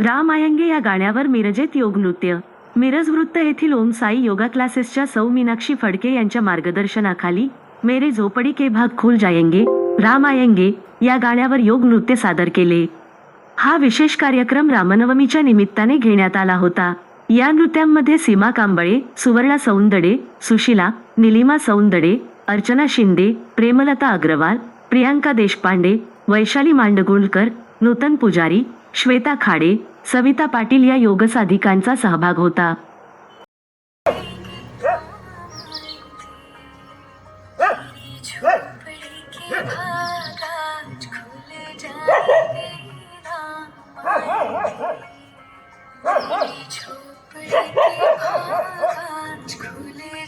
राम आयंगे या गाण्यावर मिरजेत योग नृत्य. मिरज वृत्त येथील ओम साई योगा क्लासेसच्या सौ मीनाक्षी फडके यांच्या मार्गदर्शनाखाली मेरे झोपडी के भाग खुल जायंगे राम आयंगे या गाण्यावर योग नृत्य सादर केले. हा विशेष कार्यक्रम रामनवमीच्या निमित्ताने घेण्यात आला होता. या नृत्यांमध्ये सीमा कांबळे सुवर्णा सौंदडे सुशिला निलिमा सौंदडे अर्चना शिंदे प्रेमलता अग्रवाल प्रियांका देशपांडे वैशाली मांडगुळकर नूतन पुजारी श्वेता खाडे सविता पाटील या योगसाधिकांचा सहभाग होता.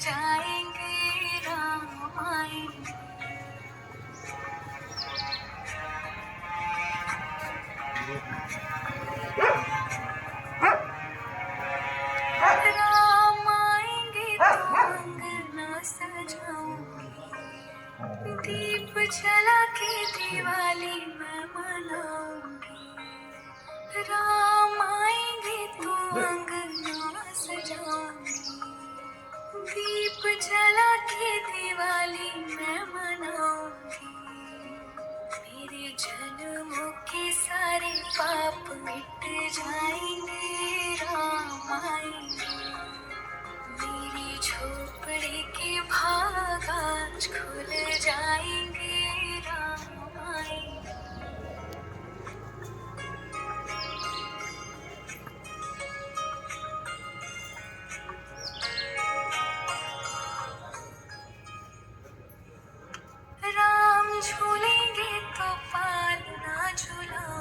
जाएंगे राम आएंगे दीप जला के दिवाली मैं मनाऊँगी। राम आएँगे तो अंगना सजाऊँगी दीप जला के दिवाली मैं मनाऊँगी। मेरे जन्मों के सारे पाप मिट जाएँगे। खुल जाएंगे राम आएंगे राम झूलेंगे तो पालना झूलाऊंगी